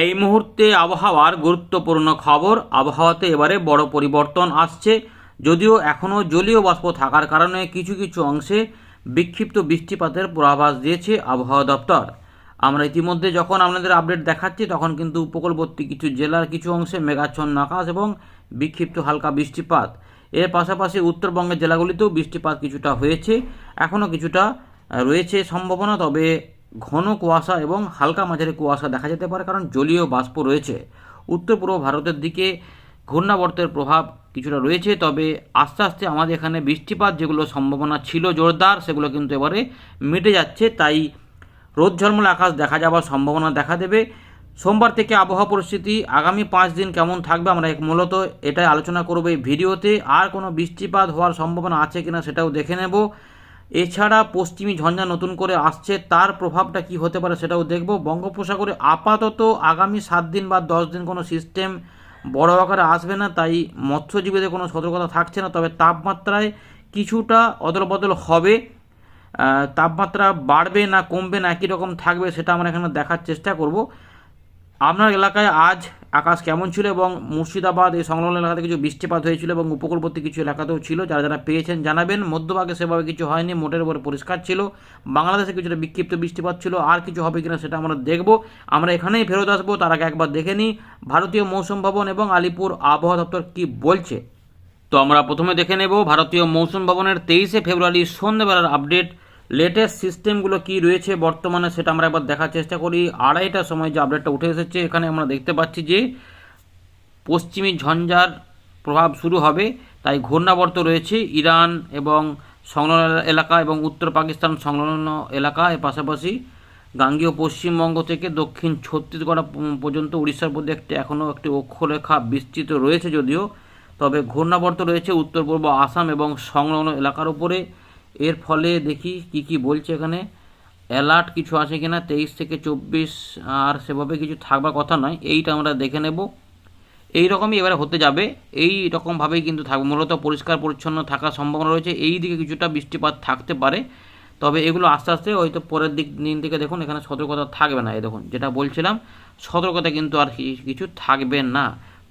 এই মুহূর্তে আবহাওয়ার গুরুত্বপূর্ণ খবর। আবহাওয়াতে এবারে বড় পরিবর্তন আসছে। যদিও এখনও জলীয় বাষ্প থাকার কারণে কিছু কিছু অংশে বিক্ষিপ্ত বৃষ্টিপাতের পূর্বাভাস দিয়েছে আবহাওয়া দপ্তর। আমরা ইতিমধ্যে যখন আপনাদের আপডেট দেখাচ্ছি, তখন কিন্তু উপকূলবর্তী কিছু জেলার কিছু অংশে মেঘাচ্ছন্ন আকাশ এবং বিক্ষিপ্ত হালকা বৃষ্টিপাত। এর পাশাপাশি উত্তরবঙ্গের জেলাগুলিতেও বৃষ্টিপাত কিছুটা হয়েছে। এখনও কিছুটা রয়েছে সম্ভাবনা, তবে ঘন কুয়াশা এবং হালকা মাঝারি কুয়াশা দেখা যেতে পারে, কারণ জলীয় বাষ্প রয়েছে। উত্তর পূর্ব ভারতের দিকে ঘূর্ণাবর্তের প্রভাব কিছুটা রয়েছে, তবে আস্তে আস্তে আমাদের এখানে বৃষ্টিপাত যেগুলো সম্ভাবনা ছিল জোরদার, সেগুলো কিন্তু এবারে মিটে যাচ্ছে। তাই রোদ ঝলমলে আকাশ দেখা যাওয়ার সম্ভাবনা দেখা দেবে। সোমবার থেকে আবহাওয়া পরিস্থিতি আগামী পাঁচ দিন কেমন থাকবে আমরা এক- মূলত এটাই আলোচনা করব এই ভিডিওতে। আর কোনো বৃষ্টিপাত হওয়ার সম্ভাবনা আছে কিনা সেটাও দেখে নেব। এছাড়া পশ্চিমী ঝঞ্ঝা নতুন করে আসছে, তার প্রভাবটা কি হতে পারে সেটাও দেখব। বঙ্গোপসাগরে আপাতত আগামী সাত দিন বা দশ দিন কোনো সিস্টেম বড় আকারে আসবে না, তাই মৎস্যজীবীদের কোনো সতর্কতা থাকছে না, তবে তাপমাত্রায় কিছুটা অদল বদল হবে তাপমাত্রা বাড়বে না কমবে না একই রকম থাকবে সেটা আমরা এখানে দেখার চেষ্টা করব। আপনার এলাকায় আজ আকাশ কেমন ছিল এবং মুর্শিদাবাদ এই সংলগ্ন এলাকাতে কিছু বৃষ্টিপাত হয়েছিল এবং উপকূলবর্তী কিছু এলাকাতেও ছিল, যারা যারা পেয়েছেন জানাবেন। মধ্যভাগে সেভাবে কিছু হয়নি, মোটের উপরে পরিষ্কার ছিল। বাংলাদেশে কিছুটা বিক্ষিপ্ত বৃষ্টিপাত ছিল, আর কিছু হবে কিনা সেটা আমরা দেখব। আমরা এখানেই ফেরত আসব, তার আগে একবার দেখে নিই ভারতীয় মৌসুম ভবন এবং আলিপুর আবহাওয়া দপ্তর কি বলছে। তো আমরা প্রথমে দেখে নেব, ভারতীয় মৌসুম ভবনের তেইশে ফেব্রুয়ারি সন্ধ্যাবেলার আপডেট। লেটেস্ট সিস্টেমগুলো কি রয়েছে বর্তমানে সেটা আমরা একবার দেখার চেষ্টা করি। আড়াইটার সময় যে আপডেটটা উঠে এসেছে, এখানে আমরা দেখতে পাচ্ছি যে পশ্চিমী ঝঞ্ঝার প্রভাব শুরু হবে। তাই ঘূর্ণাবর্ত রয়েছে ইরান এবং সংলগ্ন এলাকা এবং উত্তর পাকিস্তান সংলগ্ন এলাকা। এর পাশাপাশি গাঙ্গীয় পশ্চিমবঙ্গ থেকে দক্ষিণ ছত্তিশগড় পর্যন্ত উড়িষ্যার মধ্যে একটি এখনও একটি অক্ষরেখা বিস্তৃত রয়েছে যদিও। তবে ঘূর্ণাবর্ত রয়েছে উত্তর পূর্ব আসাম এবং সংলগ্ন এলাকার উপরে। এর ফলে দেখি কি কি বলছে এখানে। অ্যালার্ট কিছু আছে কিনা? তেইশ থেকে চব্বিশ, আর সেভাবে কিছু থাকবার কথা নয়। এইটা আমরা দেখে নেব। এই রকমই এবারে হতে যাবে। এই রকমভাবেই কিন্তু থাকবে মূলত পরিষ্কার পরিচ্ছন্ন থাকার সম্ভাবনা রয়েছে। এই দিকে কিছুটা বৃষ্টিপাত থাকতে পারে। তবে এগুলো আস্তে আস্তে হয়তো পরের দিক, দিন থেকে দেখুন, এখানে সতর্কতা থাকবে না। এই দেখুন, যেটা বলছিলাম, সতর্কতা কিন্তু আর কিছু থাকবে না।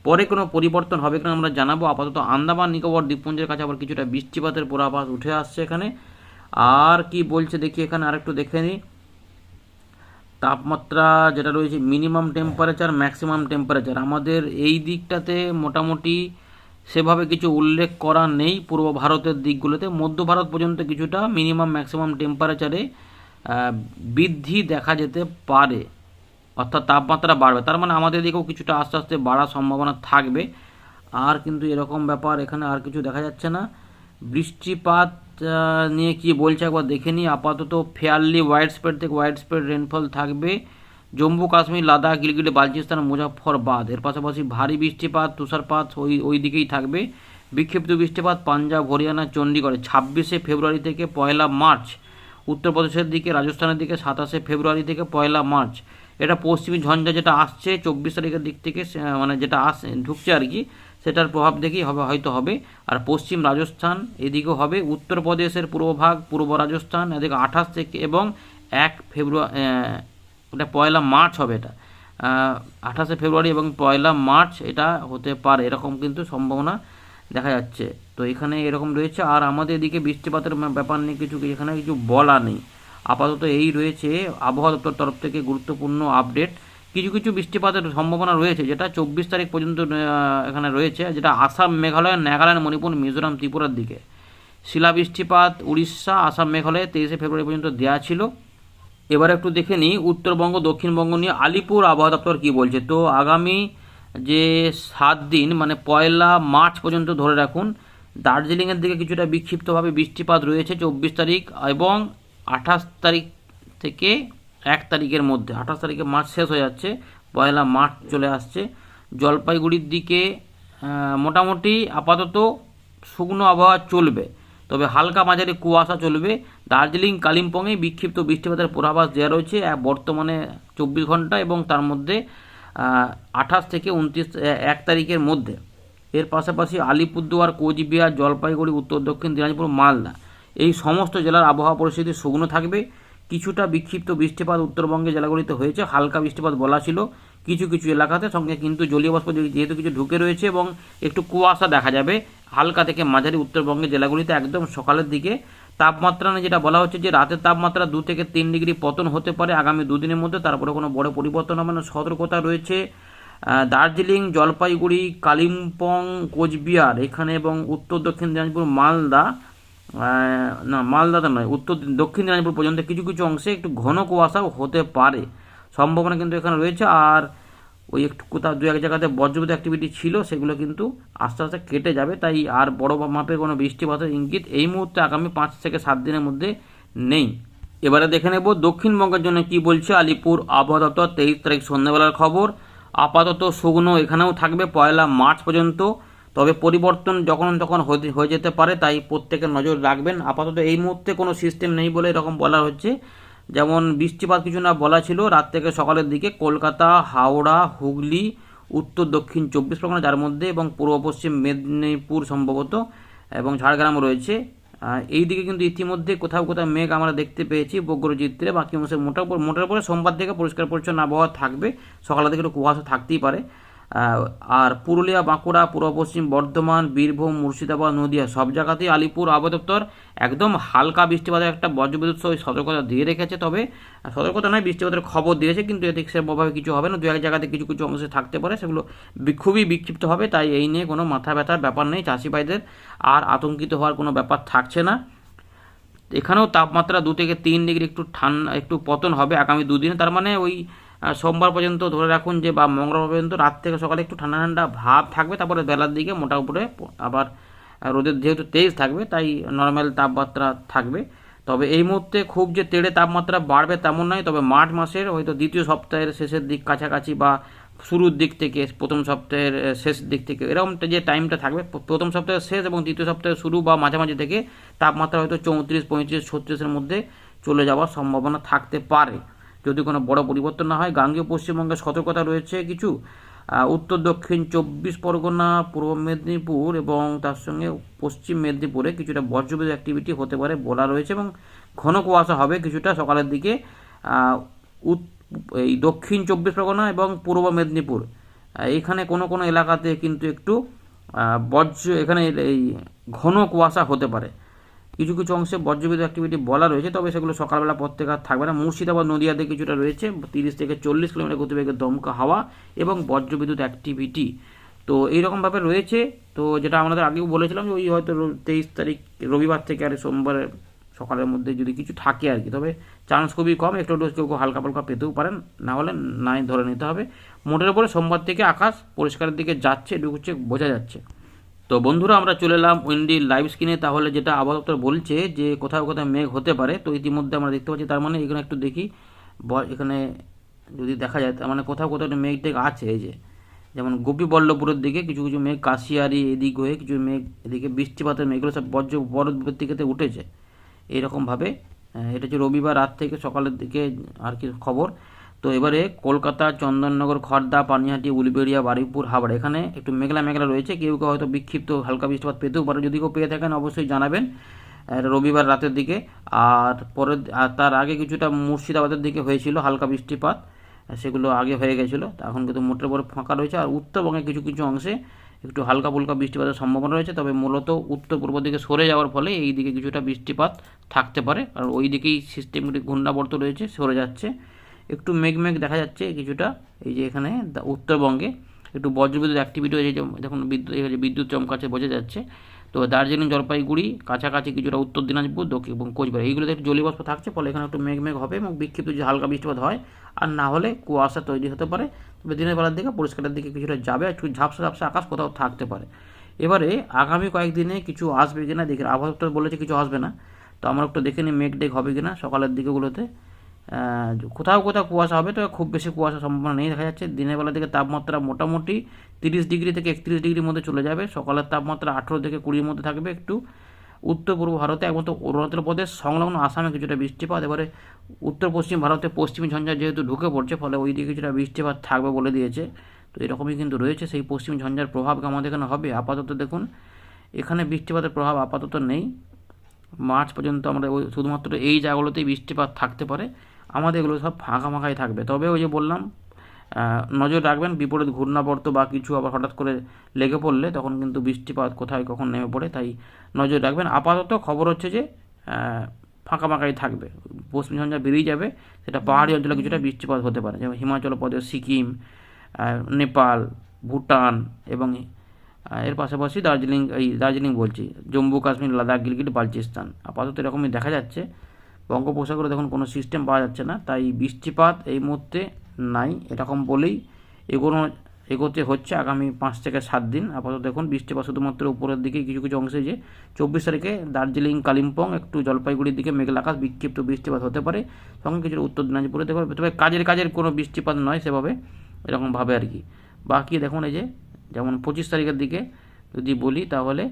পরে কোনো পরিবর্তন হবে কিনা আমরা জানাব। আপাতত আন্দামান, নিকোবর দ্বীপপুঞ্জের কাছে আবার কিছুটা বৃষ্টিপাতের পূর্বাভাস উঠে আসছে এখানে। আর কি বলছে দেখি এখানে আরেকটু দেখে নিই তাপমাত্রা যেটা রয়েছে মিনিমাম টেম্পারেচার ম্যাক্সিমাম টেম্পারেচার আমাদের এই দিকটাতে মোটামুটি সেভাবে কিছু উল্লেখ করা নেই পূর্ব ভারতের দিকগুলোতে। মধ্য ভারত পর্যন্ত কিছুটা মিনিমাম ম্যাক্সিমাম টেম্পারেচারে বৃদ্ধি দেখা যেতে পারে। অর্থাৎ তাপমাত্রা বাড়বে। তার মানে আমাদের দিকেও কিছুটা আস্তে আস্তে বাড়ার সম্ভাবনা থাকবে। আর কিন্তু এরকম ব্যাপার এখানে আর কিছু দেখা যাচ্ছে না। বৃষ্টিপাত নিয়ে কি বলছে একবার দেখে নিই। আপাতত ফেয়ারলি ওয়াইড স্প্রেড থেকে ওয়াইড স্প্রেড রেনফল থাকবে। জম্মু, কাশ্মীর, লাদাখ, গিলগিটি, বালচিস্তান মুজাফরবাদ এর পাশাপাশি ভারী বৃষ্টিপাত, তুষারপাত ওই ওই দিকেই থাকবে। বিক্ষিপ্ত বৃষ্টিপাত পাঞ্জাব, হরিয়ানা চণ্ডীগড়ে ছাব্বিশে ফেব্রুয়ারি থেকে পয়লা মার্চ। উত্তরপ্রদেশের দিকে, রাজস্থানের দিকে সাতাশে ফেব্রুয়ারি থেকে পয়লা মার্চ। এটা পশ্চিমী ঝঞ্ঝা যেটা আসছে চব্বিশ তারিখের দিক থেকে মানে যেটা আস, ঢুকছে আর কি, সেটার প্রভাব দেখেই হবে, হয়তো হবে। আর পশ্চিম রাজস্থান, এদিকেও হবে। উত্তরপ্রদেশের পূর্বভাগ পূর্ব রাজস্থান, এদিকে আঠাশ থেকে এবং এক ফেব্রুয়ারি এটা পয়লা মার্চ হবে এটা। আঠাশে ফেব্রুয়ারি এবং পয়লা মার্চ এটা হতে পারে, এরকম কিন্তু সম্ভাবনা দেখা যাচ্ছে। তো এখানে এরকম রয়েছে। আর আমাদের এদিকে বৃষ্টিপাতের ব্যাপ- ব্যাপার নিয়ে কিছু, এখানে কিছু বলা নেই। আপাতত এই রয়েছে। আবহাওয়া দপ্তর তরফ থেকে গুরুত্বপূর্ণ আপডেট। কিছু কিছু বৃষ্টিপাতের সম্ভাবনা রয়েছে, যেটা চব্বিশ তারিখ পর্যন্ত এখানে রয়েছে যেটা আসাম, মেঘালয়, নাগাল্যান্ড, মণিপুর, মিজোরাম, ত্রিপুরার দিকে। শিলা বৃষ্টিপাত উড়িষ্যা, আসাম, মেঘালয়ে তেইশে ফেব্রুয়ারি পর্যন্ত দেওয়া ছিল। এবার একটু দেখে নিই, উত্তরবঙ্গ, দক্ষিণবঙ্গ নিয়ে আলিপুর আবহাওয়া দপ্তর কী বলছে? তো আগামী যে সাত দিন মানে পয়লা মার্চ পর্যন্ত ধরে রাখুন, দার্জিলিংয়ের দিকে কিছুটা বিক্ষিপ্তভাবে বৃষ্টিপাত রয়েছে চব্বিশ তারিখ, এবং আঠাশ তারিখ থেকে এক তারিখের মধ্যে, আঠাশ তারিখে মার্চ শেষ হয়ে যাচ্ছে, পয়লা মার্চ চলে আসছে। জলপাইগুড়ির দিকে মোটামুটি আপাতত শুকনো আবহাওয়া চলবে, তবে হালকা মাঝারি কুয়াশা চলবে। দার্জিলিং কালিম্পংয়ে বিক্ষিপ্ত বৃষ্টিপাতের পূর্বাভাস দেওয়া রয়েছে বর্তমানে চব্বিশ ঘণ্টা এবং তার মধ্যে আঠাশ থেকে উনত্রিশ এক তারিখের মধ্যে। এর পাশাপাশি আলিপুরদুয়ার, কোচবিহার, জলপাইগুড়ি, উত্তর দক্ষিণ, দিনাজপুর, মালদা। এই সমস্ত জেলার আবহাওয়া পরিস্থিতি শুকনো থাকবে। কিছুটা বিক্ষিপ্ত বৃষ্টিপাত উত্তরবঙ্গে জেলাগুলিতে হয়েছে। হালকা বৃষ্টিপাত বলা ছিল কিছু কিছু এলাকাতে। সঙ্গে কিন্তু জলীয় বাষ্প যেহেতু কিছু ঢুকে রয়েছে এবং একটু কুয়াশা দেখা যাবে, হালকা থেকে মাঝারি উত্তরবঙ্গের জেলাগুলিতে একদম সকালের দিকে। তাপমাত্রা নিয়ে যেটা বলা হচ্ছে যে, রাতের তাপমাত্রা দু থেকে তিন ডিগ্রি পতন হতে পারে আগামী দুদিনের মধ্যে। তারপরে কোনো বড় পরিবর্তন হবে না, সতর্কতা রয়েছে। দার্জিলিং, জলপাইগুড়ি, কালিম্পং, কোচবিহার, এখানে এবং উত্তর দক্ষিণ দিনাজপুর, মালদা না, মালদাতে নয়, উত্তর দক্ষিণ দিনাজপুর পর্যন্ত কিছু কিছু অংশে একটু ঘন কুয়াশাও হতে পারে। সম্ভাবনা কিন্তু এখানে রয়েছে, আর ওই একটু কোথাও দু এক জায়গাতে বজ্রপাত অ্যাক্টিভিটি ছিল, সেগুলো কিন্তু আস্তে আস্তে কেটে যাবে। তাই আর বড় মাপের কোনো বৃষ্টিপাতের ইঙ্গিত এই মুহূর্তে আগামী পাঁচ থেকে সাত দিনের মধ্যে নেই। এবারে দেখে নেব দক্ষিণবঙ্গের জন্য কি বলছে আলিপুর আবহাওয়া দপ্তর। তেইশ তারিখ সন্ধ্যাবেলার খবর। আপাতত শুকনো এখানেও থাকবে পয়লা মার্চ পর্যন্ত। তবে পরিবর্তন যখন তখন হয়ে যেতে পারে, তাই প্রত্যেকের নজর রাখবেন। আপাতত এই মুহূর্তে কোনো সিস্টেম নেই বলে এরকম বলা হচ্ছে। যেমন বৃষ্টিপাত কিছু না বলা ছিল, রাত থেকে সকালের দিকে কলকাতা, হাওড়া, হুগলি, উত্তর, দক্ষিণ চব্বিশ পরগনা, যার মধ্যে এবং পূর্ব পশ্চিম মেদিনীপুর সম্ভবত, এবং ঝাড়গ্রাম রয়েছে। এই দিকে কিন্তু ইতিমধ্যে কোথাও কোথাও মেঘ আমরা দেখতে পেয়েছি বগ্রচিত্রে বাকি অংশে মোটার মোটার উপরে সোমবার থেকে পরিষ্কার পরিচ্ছন্ন আবহাওয়া থাকবে। সকালের দিকে একটু কুয়াশা থাকতেই পারে। আর পুরুলিয়া, বাঁকুড়া, পূর্ব পশ্চিম, বর্ধমান, বীরভূম, মুর্শিদাবাদ, নদিয়া, সব জায়গাতেই আলিপুর আবহাওয়া একদম হালকা বৃষ্টিপাতের একটা বজ্রবিদ্যুৎ সহ সতর্কতা দিয়ে রেখেছে। তবে সতর্কতা নয়, বৃষ্টিপাতের খবর দিয়েছে, কিন্তু এতে সেভাবে কিছু হবে না। দু এক জায়গাতে কিছু কিছু অংশে থাকতে পারে, সেগুলো খুবই বিক্ষিপ্ত হবে, তাই এই নিয়ে কোনো মাথা ব্যথার ব্যাপার নেই। চাষি ভাইদের আর আতঙ্কিত হওয়ার কোনো ব্যাপার থাকছে না। এখানেও তাপমাত্রা দু থেকে তিন ডিগ্রি, একটু ঠান্ডা, একটু পতন হবে আগামী দুদিনে। তার মানে ওই সোমবার পর্যন্ত ধরে রাখুন যে, বা মঙ্গলবার পর্যন্ত রাত থেকে সকালে একটু ঠান্ডা ঠান্ডা ভাব থাকবে, তারপরে বেলার দিকে মোটা উপরে আবার রোদের যেহেতু তেজ থাকবে, তাই নর্মাল তাপমাত্রা থাকবে। তবে এই মুহূর্তে খুব যে তেড়ে তাপমাত্রা বাড়বে তেমন নয়, তবে মার্চ মাসের হয়তো দ্বিতীয় সপ্তাহের শেষের দিক কাছাকাছি বা শুরুর দিক থেকে, প্রথম সপ্তাহের শেষ দিক থেকে, এরকম যে টাইমটা থাকবে প্রথম সপ্তাহের শেষ এবং দ্বিতীয় সপ্তাহের শুরু বা মাঝামাঝি থেকে তাপমাত্রা হয়তো চৌত্রিশ, পঁয়ত্রিশ, ছত্রিশের মধ্যে চলে যাওয়ার সম্ভাবনা থাকতে পারে। যদি কোনো বড় পরিবর্তন না হয়, গাঙ্গীয় পশ্চিমবঙ্গের সতর্কতা রয়েছে কিছু উত্তর, দক্ষিণ চব্বিশ পরগনা, পূর্ব মেদিনীপুর এবং তার সঙ্গে পশ্চিম মেদিনীপুরে কিছুটা বজ্রবিদ্যুৎ অ্যাক্টিভিটি হতে পারে বলা রয়েছে এবং ঘন কুয়াশা হবে কিছুটা সকালের দিকে এই দক্ষিণ চব্বিশ পরগনা এবং পূর্ব মেদিনীপুর। এখানে কোনো কোনো এলাকাতে কিন্তু একটু বজ্র, এখানে এই ঘন কুয়াশা হতে পারে। কিছু কিছু অংশে বজ্রবিদ্যুৎ অ্যাক্টিভিটি বলা রয়েছে, তবে সেগুলো সকালবেলা পর আর থাকবে না। মুর্শিদাবাদ, নদিয়াতে কিছুটা রয়েছে, তিরিশ থেকে চল্লিশ কিলোমিটার গতিবেগের দমকা হাওয়া এবং বজ্রবিদ্যুৎ অ্যাক্টিভিটি তো এইরকমভাবে রয়েছে, তো যেটা আমাদের আগেও বলেছিলাম যে ওই হয়তো তেইশ তারিখ রবিবার থেকে আর সোমবার সকালের মধ্যে যদি কিছু থাকে আর কি, তবে চান্স খুবই কম, একটু একটু কেউ হালকা পালকা পেতেও পারেন, না হলে নাই ধরে নিতে হবে। মোটের উপরে সোমবার থেকে আকাশ পরিষ্কারের দিকে যাচ্ছে হচ্ছে বোঝা যাচ্ছে। তো বন্ধুরা আমরা চলে এলাম উইন্ডি লাইভ স্ক্রিনে। তাহলে যেটা আবহাওয়া বলছে যে কোথাও কোথাও মেঘ হতে পারে। তো ইতিমধ্যে আমরা দেখতে পাচ্ছি তার মানে এখানে একটু দেখি এখানে যদি দেখা যায় তার মানে কোথাও কোথাও একটা মেঘ টেঘ আছে এই যে। যেমন গোপীবল্লভপুরের দিকে কিছু কিছু মেঘ কাশিয়ারি এদিক হয়ে কিছু মেঘ এদিকে বৃষ্টিপাতের মেঘগুলো সব বজ্র বড় দিকেতে উঠেছে। এইরকমভাবে আহ, এটা হচ্ছে রবিবার রাত থেকে সকালের দিকে আর কি খবর। তো এবারে কলকাতা, চন্দননগর খড়দা পানিহাটি, উলবেড়িয়া, বারুইপুর হাবড়া এখানে একটু মেঘলা মেঘলা রয়েছে, কেউ কেউ হয়তো বিক্ষিপ্ত হালকা বৃষ্টিপাত পেতেও পারে। যদি কেউ পেয়ে থাকেন, অবশ্যই জানাবেন রবিবার রাতের দিকে। আর পরের তার আগে কিছুটা মুর্শিদাবাদের দিকে হয়েছিল হালকা বৃষ্টিপাত সেগুলো আগে হয়ে গেছিল। এখন কিন্তু মোটের পরে ফাঁকা রয়েছে। আর উত্তরবঙ্গে কিছু কিছু অংশে একটু হালকা ফুলকা বৃষ্টিপাতের সম্ভাবনা রয়েছে। তবে মূলত উত্তর পূর্ব দিকে সরে যাওয়ার ফলে এই দিকে কিছুটা বৃষ্টিপাত থাকতে পারে। আর ওই দিকেই সিস্টেমটি ঘূর্ণাবর্ত রয়েছে, সরে যাচ্ছে। একটু মেঘ মেঘ দেখা যাচ্ছে কিছুটা, এই যে এখানে উত্তরবঙ্গে। একটু বজ্রবিদ্যুৎ অ্যাক্টিভিটি হয়েছে যেমন দেখুন বিদ্যুৎ বিদ্যুৎ চমকাচ্ছে বোঝা যাচ্ছে। তো দার্জিলিং, জলপাইগুড়ি, কাছাকাছি কিছুটা উত্তর দিনাজপুর, দক্ষিণ এবং কোচবিহার। এইগুলোতে একটু জলীয়বাষ্প থাকছে, ফলে এখানে একটু মেঘ মেঘ হবে এবং বিক্ষিপ্ত যে হালকা বৃষ্টিপাত হয়, আর না হলে কুয়াশা তৈরি হতে পারে। তবে দিনের বেলার দিকে পরিষ্কারের দিকে কিছুটা যাবে একটু ঝাপসা ঝাপসা আকাশ কোথাও থাকতে পারে। এবারে আগামী কয়েকদিনে কিছু আসবে কিনা, দেখি। আবহাওয়া বলেছে কিছু আসবে না। তো আমরা একটু দেখে নিই মেঘ টেঘ হবে কিনা সকালের দিকেগুলোতে। কোথাও কোথাও কুয়াশা হবে তবে খুব বেশি কুয়াশা সম্ভাবনা নেই। দেখা যাচ্ছে দিনের বেলা থেকে তাপমাত্রা মোটামুটি তিরিশ ডিগ্রি থেকে একত্রিশ ডিগ্রির মধ্যে চলে যাবে। সকালের তাপমাত্রা আঠেরো থেকে কুড়ির মধ্যে থাকবে একটু। উত্তর পূর্ব ভারতে একমাত্র অরুণাচল প্রদেশ, সংলগ্ন আসামে কিছুটা বৃষ্টিপাত। এবারে উত্তর পশ্চিম ভারতে পশ্চিমী ঝঞ্ঝা যেহেতু ঢুকে পড়ছে, ফলে ওই দিকে কিছুটা বৃষ্টিপাত থাকবে বলে দিয়েছে। তো এরকমই কিন্তু রয়েছে। সেই পশ্চিম ঝঞ্ঝার প্রভাব আমাদের এখানে হবে? আপাতত দেখুন, এখানে বৃষ্টিপাতের প্রভাব আপাতত নেই। মার্চ পর্যন্ত আমরা শুধুমাত্র এই জায়গাগুলোতেই বৃষ্টিপাত থাকতে পারে। আমাদের এগুলো সব ফাঁকা ফাঁকাই থাকবে। তবে ওই যে বললাম নজর রাখবেন, বিপরীত ঘূর্ণাবর্ত বা কিছু আবার হঠাৎ করে লেগে পড়লে তখন কিন্তু বৃষ্টিপাত কোথায় কখন নেমে পড়ে তাই নজর রাখবেন। আপাতত খবর হচ্ছে যে ফাঁকা ফাঁকাই থাকবে। পশ্চিম ঝঞ্ঝা বেরিয়ে যাবে, সেটা পাহাড়ি অঞ্চলে কিছুটা বৃষ্টিপাত হতে পারে। যেমন হিমাচল প্রদেশ, সিকিম নেপাল, ভুটান এবং এর পাশাপাশি দার্জিলিং, এই দার্জিলিং বলছি, জম্মু কাশ্মীর, লাদাখ, গিলগিট, বালচিস্তান। আপাতত এরকমই দেখা যাচ্ছে। বঙ্গোপসাগরে দেখুন কোনো সিস্টেম পাওয়া যাচ্ছে না, তাই বৃষ্টিপাত এই মুহূর্তে নাই। এরকম বলেই এগোনো, এগোতে হচ্ছে আগামী পাঁচ থেকে সাত দিন। আপাতত দেখুন বৃষ্টিপাত শুধুমাত্র উপরের দিকে কিছু কিছু অংশে যে চব্বিশ তারিখে দার্জিলিং, কালিম্পং, একটু জলপাইগুড়ির দিকে মেঘলা আকাশ, বিক্ষিপ্ত বৃষ্টিপাত হতে পারে। সঙ্গে কিছু উত্তর দিনাজপুরে পাবে তবে কাজের কাজের কোনো বৃষ্টিপাত নয় সেভাবে, এরকমভাবে আর কি। বাকি দেখুন এই যে, যেমন পঁচিশ তারিখের দিকে যদি বলি তাহলে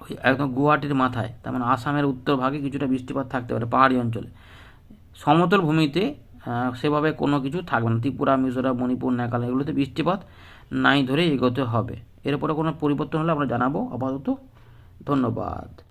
ওই একদম গুয়াহাটির মাথায়, তার মানে আসামের উত্তর ভাগে কিছুটা বৃষ্টিপাত থাকতে পারে পাহাড়ি অঞ্চলে। সমতল ভূমিতে সেভাবে কোনো কিছু থাকবে না। ত্রিপুরা, মিজোরাম, মণিপুর নাগাল্যান্ড এগুলোতে বৃষ্টিপাত নাই ধরে এগোতে হবে। এরপরে কোনো পরিবর্তন হলে আমরা জানাব। আপাতত ধন্যবাদ।